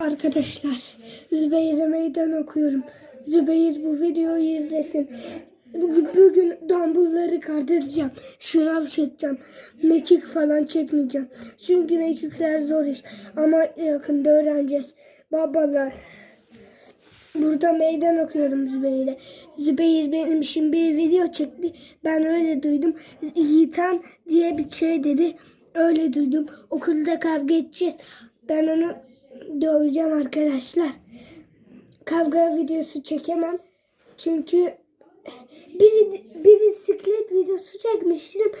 Arkadaşlar Zübeyir'e meydan okuyorum. Zübeyir bu videoyu izlesin. Bugün, bugün dumbbellları kaldıracağım. Şınav çekeceğim. Mekik falan çekmeyeceğim. Çünkü mekikler zor iş. Ama yakında öğreneceğiz. Babalar. Burada meydan okuyorum Zübeyir'e. Zübeyir benim için bir video çekti. Ben öyle duydum. Yiğitan diye bir şey dedi. Öyle duydum. Okulda kavga edeceğiz. Ben onu döveceğim arkadaşlar. Kavga videosu çekemem. Çünkü bir, bir bisiklet videosu çekmiştim.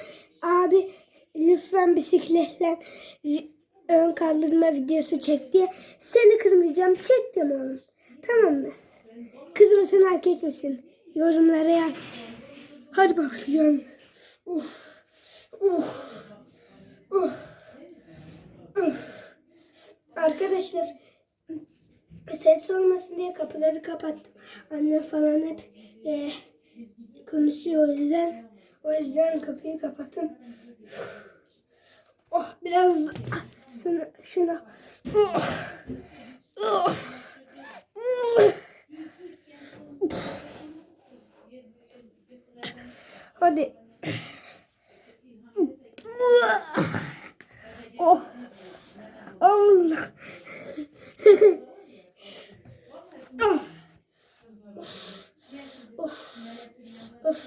Abi lütfen bisikletle ön kaldırma videosu çek diye. Seni kırmayacağım. Çektim oğlum. Tamam mı? Kız mısın erkek misin? Yorumlara yaz. Hadi. Uh, uh, uh, uh. Arkadaşlar ses olmasın diye kapıları kapattım. Annem falan hep e, konuşuyor o yüzden. O yüzden kapıyı kapattım. Oh biraz şuna, şuna. Hadi. Oh. Allah. Oh. Of. Of.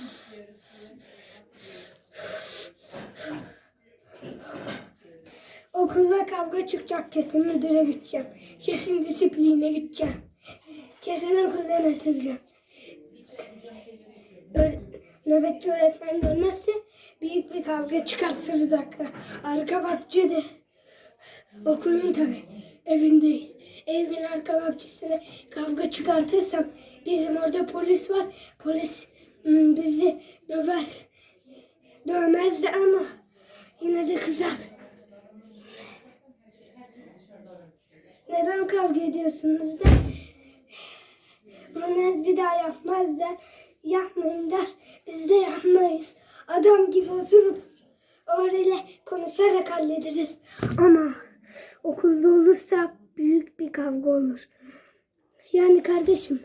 Okulda kavga çıkacak kesin müdüre gideceğim. Kesin disipline gideceğim. Kesin okuldan atılacağım. Öğ- Nöbetçi öğretmen görmezse büyük bir kavga çıkartırız arka, arka bahçede. Okulun tabi. Evin değil. Evin arka bahçesine kavga çıkartırsam bizim orada polis var. Polis hmm, bizi döver. Dövmez de ama yine de kızar. Kavga ediyorsunuz der. Romez bir daha yapmaz der. Yapmayın der. Biz de yapmayız. Adam gibi oturup öyle konuşarak hallederiz. Ama okulda olursa büyük bir kavga olur. Yani kardeşim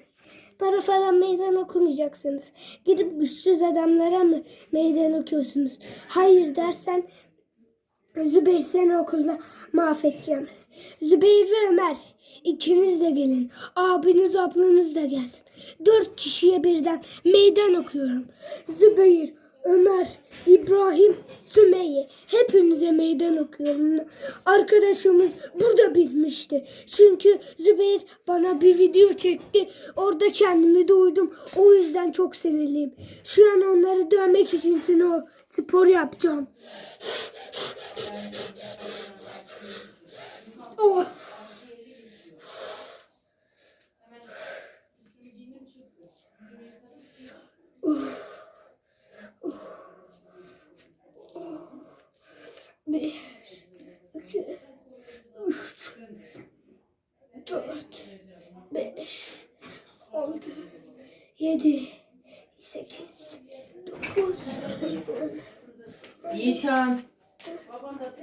para falan meydan okumayacaksınız. Gidip güçsüz adamlara mı meydan okuyorsunuz? Hayır dersen Zübeyir seni okulda mahvedeceğim. Zübeyir ve Ömer ikiniz de gelin. Abiniz ablanız da gelsin. Dört kişiye birden meydan okuyorum. Zübeyir, Ömer, İbrahim, Sümeyye. Hepinize meydan okuyorum. Arkadaşımız burada bitmiştir. Çünkü Zübeyir bana bir video çekti. Orada kendimi duydum. O yüzden çok sinirliyim. Şu an onları dövmek için o spor yapacağım. Oh. 7, 8, 9, Yiğitan. Baban da